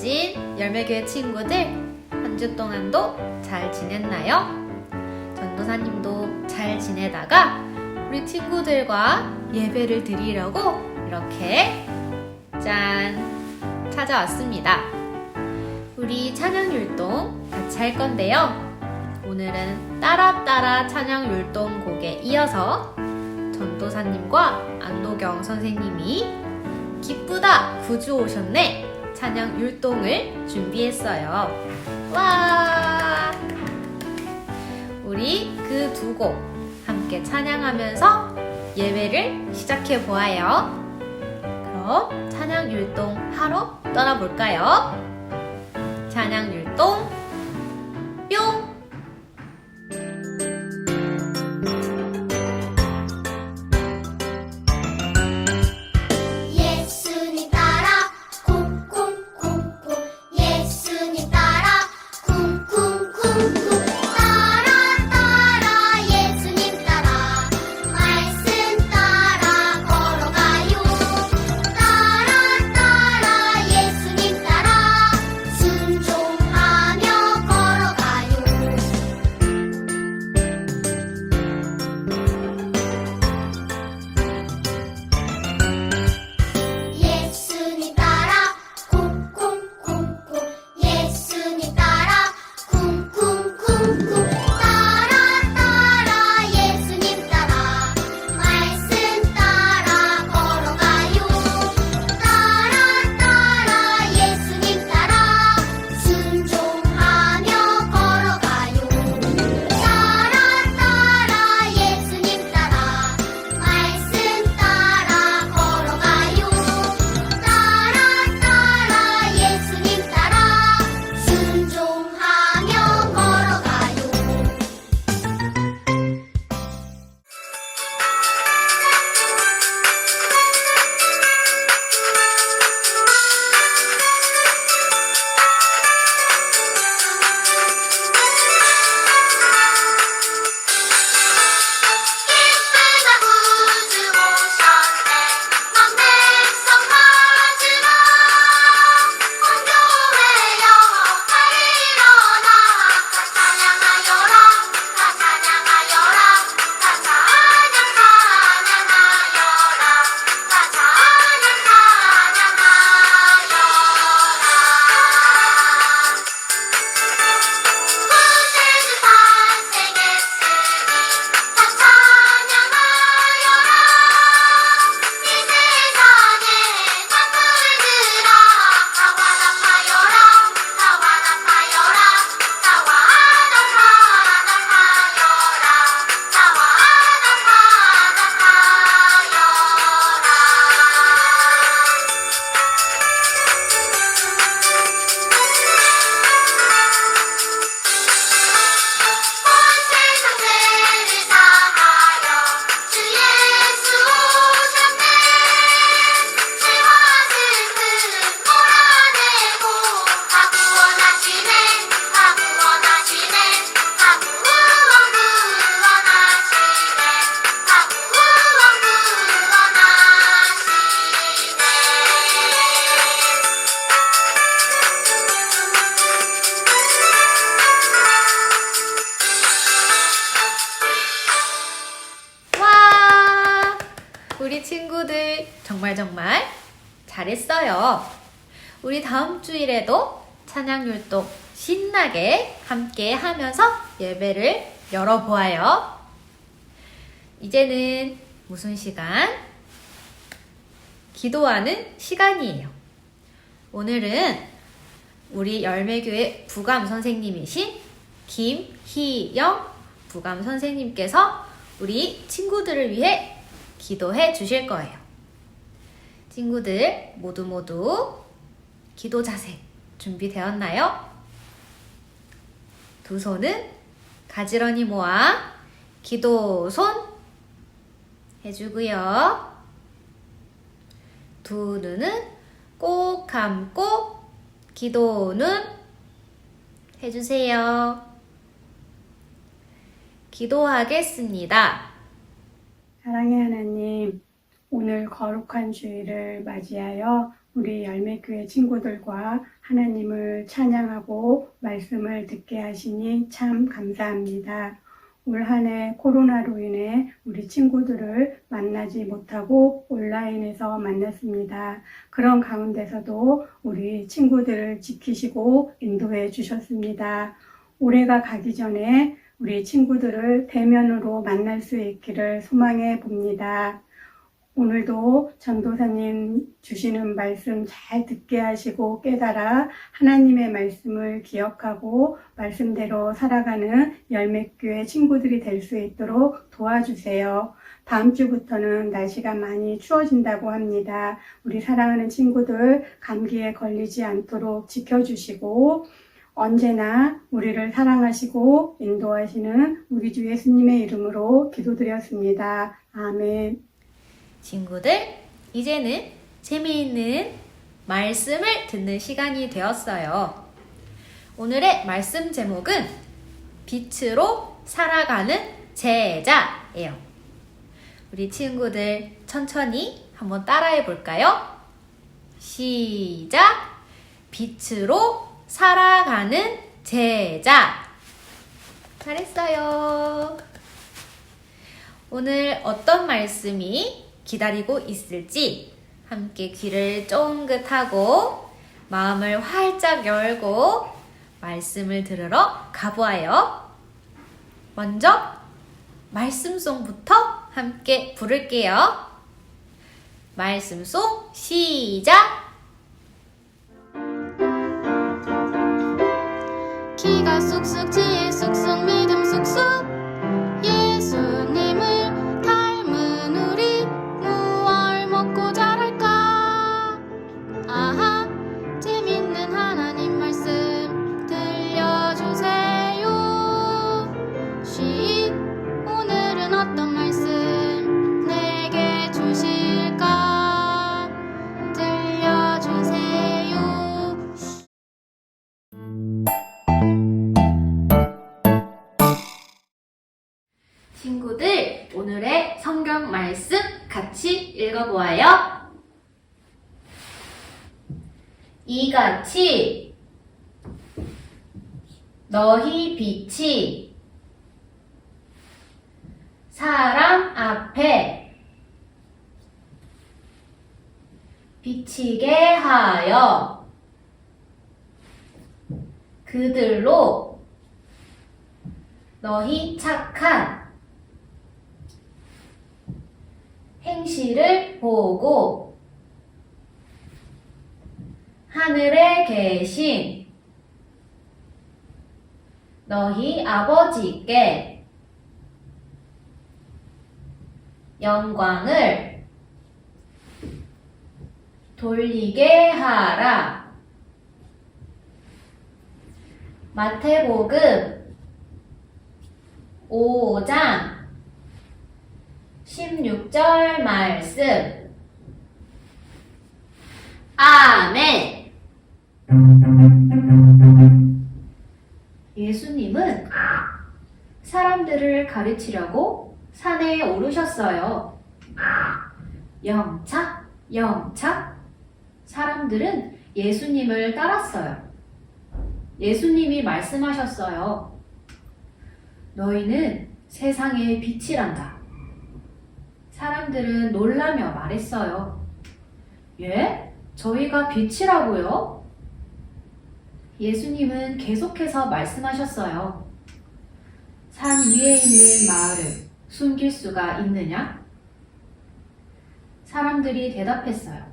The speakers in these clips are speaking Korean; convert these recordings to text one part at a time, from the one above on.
멋진 열매교회 친구들 한 주 동안도 잘 지냈나요? 전도사님도 잘 지내다가 우리 친구들과 예배를 드리려고 이렇게 짠 찾아왔습니다. 우리 찬양 율동 같이 할 건데요. 오늘은 따라 따라 찬양 율동 곡에 이어서 전도사님과 안도경 선생님이 기쁘다 구주 오셨네 찬양 율동을 준비했어요. 와! 우리 그 두 곡 함께 찬양하면서 예배를 시작해 보아요. 그럼 찬양 율동 하러 떠나볼까요? 찬양 율동 뿅! 친구들 정말 정말 잘했어요. 우리 다음 주일에도 찬양 율동 신나게 함께 하면서 예배를 열어보아요. 이제는 무슨 시간? 기도하는 시간이에요. 오늘은 우리 열매교회 부감 선생님이신 김희영 부감 선생님께서 우리 친구들을 위해 기도해 주실 거예요. 친구들 모두 모두 기도 자세 준비되었나요? 두 손은 가지런히 모아 기도 손 해주고요. 두 눈은 꼭 감고 기도 눈 해주세요. 기도하겠습니다. 사랑의 하나님, 오늘 거룩한 주일을 맞이하여 우리 열매교회 친구들과 하나님을 찬양하고 말씀을 듣게 하시니 참 감사합니다. 올 한해 코로나로 인해 우리 친구들을 만나지 못하고 온라인에서 만났습니다. 그런 가운데서도 우리 친구들을 지키시고 인도해 주셨습니다. 올해가 가기 전에 우리 친구들을 대면으로 만날 수 있기를 소망해 봅니다. 오늘도 전도사님 주시는 말씀 잘 듣게 하시고 깨달아 하나님의 말씀을 기억하고 말씀대로 살아가는 열매교회 친구들이 될 수 있도록 도와주세요. 다음 주부터는 날씨가 많이 추워진다고 합니다. 우리 사랑하는 친구들 감기에 걸리지 않도록 지켜주시고 언제나 우리를 사랑하시고 인도하시는 우리 주 예수님의 이름으로 기도드렸습니다. 아멘. 친구들, 이제는 재미있는 말씀을 듣는 시간이 되었어요. 오늘의 말씀 제목은 빛으로 살아가는 제자예요. 우리 친구들 천천히 한번 따라해 볼까요? 시작! 빛으로 살아가는 제자. 잘했어요. 오늘 어떤 말씀이 기다리고 있을지 함께 귀를 쫑긋하고 마음을 활짝 열고 말씀을 들으러 가보아요. 먼저 말씀송부터 함께 부를게요. 말씀송 시작! สุขสุขที่สุขส 말씀 같이 읽어보아요. 이같이 너희 빛이 사람 앞에 비치게 하여 그들로 너희 착한 행실을 보고 하늘에 계신 너희 아버지께 영광을 돌리게 하라. 마태복음 5장 16절 말씀. 아멘. 예수님은 사람들을 가르치려고 산에 오르셨어요. 영차, 영차. 사람들은 예수님을 따랐어요. 예수님이 말씀하셨어요. 너희는 세상의 빛이란다. 사람들은 놀라며 말했어요. 예? 저희가 빛이라고요? 예수님은 계속해서 말씀하셨어요. 산 위에 있는 마을을 숨길 수가 있느냐? 사람들이 대답했어요.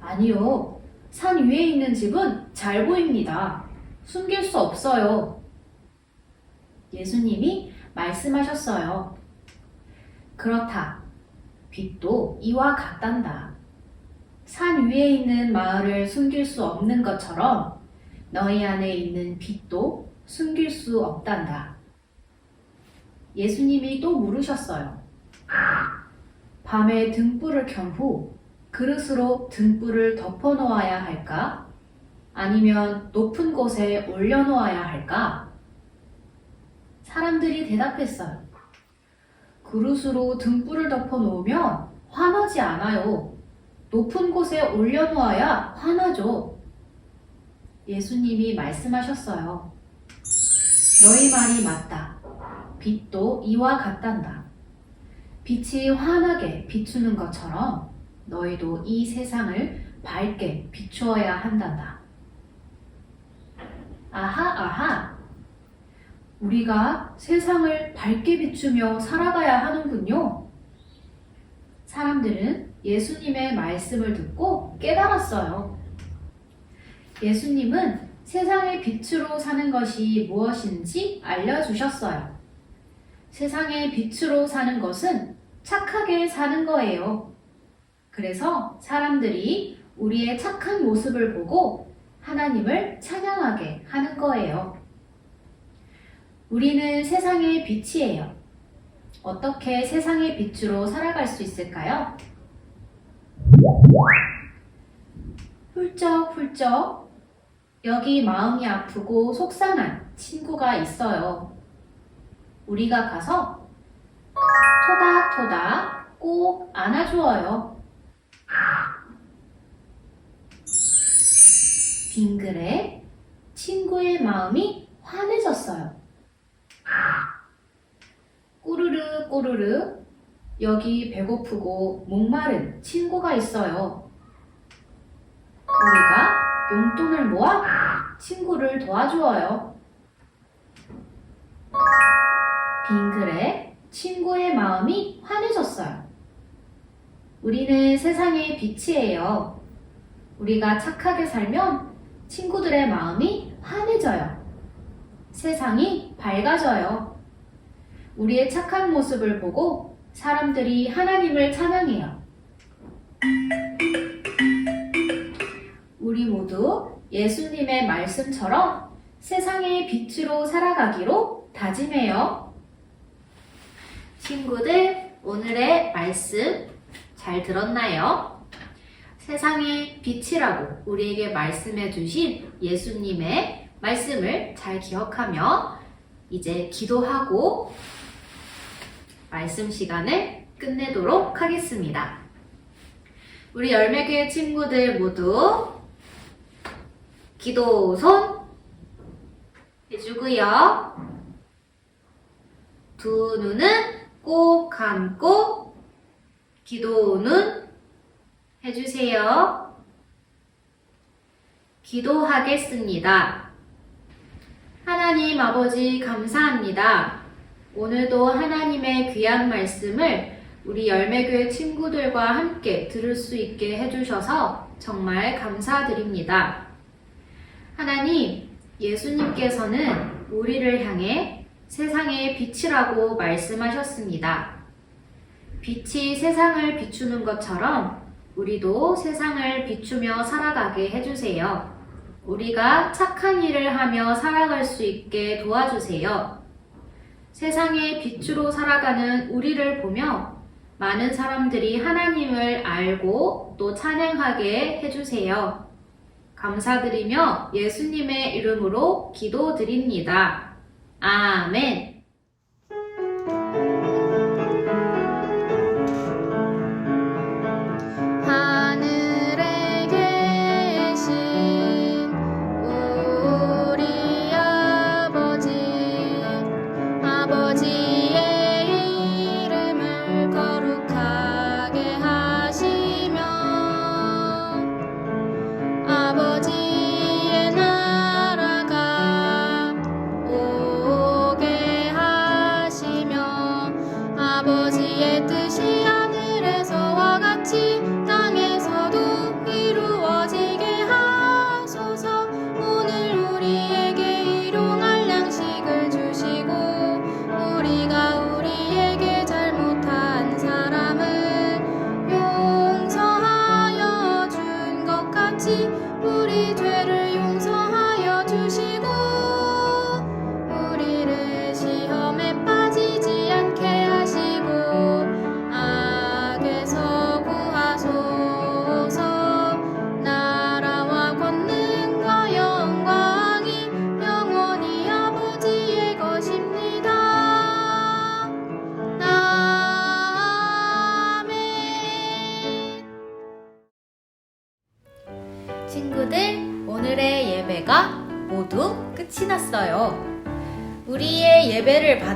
아니요. 산 위에 있는 집은 잘 보입니다. 숨길 수 없어요. 예수님이 말씀하셨어요. 그렇다. 빛도 이와 같단다. 산 위에 있는 마을을 숨길 수 없는 것처럼 너희 안에 있는 빛도 숨길 수 없단다. 예수님이 또 물으셨어요. 밤에 등불을 켠 후 그릇으로 등불을 덮어 놓아야 할까? 아니면 높은 곳에 올려 놓아야 할까? 사람들이 대답했어요. 그릇으로 등불을 덮어 놓으면 화나지 않아요. 높은 곳에 올려놓아야 화나죠. 예수님이 말씀하셨어요. 너희 말이 맞다. 빛도 이와 같단다. 빛이 환하게 비추는 것처럼 너희도 이 세상을 밝게 비추어야 한단다. 아하, 아하. 우리가 세상을 밝게 비추며 살아가야 하는군요. 사람들은 예수님의 말씀을 듣고 깨달았어요. 예수님은 세상의 빛으로 사는 것이 무엇인지 알려주셨어요. 세상의 빛으로 사는 것은 착하게 사는 거예요. 그래서 사람들이 우리의 착한 모습을 보고 하나님을 찬양하게 하는 거예요. 우리는 세상의 빛이에요. 어떻게 세상의 빛으로 살아갈 수 있을까요? 훌쩍훌쩍 여기 마음이 아프고 속상한 친구가 있어요. 우리가 가서 토닥토닥 꼭 안아주어요. 빙그레 친구의 마음이 환해졌어요. 꾸르르 꾸르르 여기 배고프고 목마른 친구가 있어요. 우리가 용돈을 모아 친구를 도와주어요. 빙그레 친구의 마음이 환해졌어요. 우리는 세상의 빛이에요. 우리가 착하게 살면 친구들의 마음이 환해져요. 세상이 밝아져요. 우리의 착한 모습을 보고 사람들이 하나님을 찬양해요. 우리 모두 예수님의 말씀처럼 세상의 빛으로 살아가기로 다짐해요. 친구들, 오늘의 말씀 잘 들었나요? 세상의 빛이라고 우리에게 말씀해 주신 예수님의 말씀을 잘 기억하며 이제 기도하고 말씀 시간을 끝내도록 하겠습니다. 우리 열매교회 친구들 모두 기도 손 해주고요. 두 눈은 꼭 감고 기도 눈 해주세요. 기도하겠습니다. 하나님 아버지 감사합니다. 오늘도 하나님의 귀한 말씀을 우리 열매교회 친구들과 함께 들을 수 있게 해주셔서 정말 감사드립니다. 하나님, 예수님께서는 우리를 향해 세상의 빛이라고 말씀하셨습니다. 빛이 세상을 비추는 것처럼 우리도 세상을 비추며 살아가게 해주세요. 우리가 착한 일을 하며 살아갈 수 있게 도와주세요. 세상의 빛으로 살아가는 우리를 보며 많은 사람들이 하나님을 알고 또 찬양하게 해주세요. 감사드리며 예수님의 이름으로 기도드립니다. 아멘.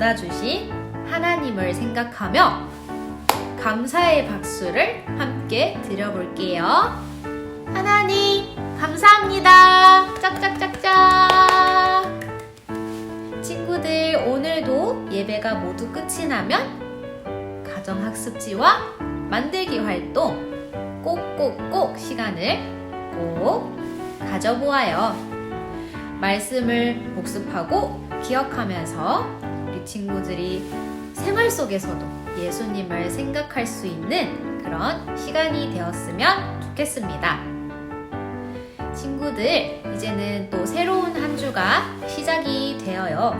받아주신 하나님을 생각하며 감사의 박수를 함께 드려볼게요. 하나님, 감사합니다. 짝짝짝짝. 친구들, 오늘도 예배가 모두 끝이 나면 가정학습지와 만들기 활동 꼭꼭꼭 시간을 꼭 가져보아요. 말씀을 복습하고 기억하면서 친구들이 생활 속에서도 예수님을 생각할 수 있는 그런 시간이 되었으면 좋겠습니다. 친구들, 이제는 또 새로운 한 주가 시작이 되어요.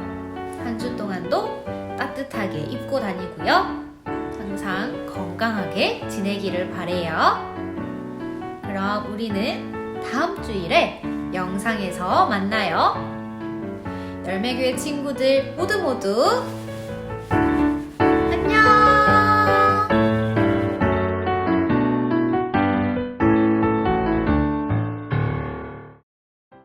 한 주 동안도 따뜻하게 입고 다니고요. 항상 건강하게 지내기를 바래요. 그럼 우리는 다음 주일에 영상에서 만나요. 열매교회 친구들 모두 모두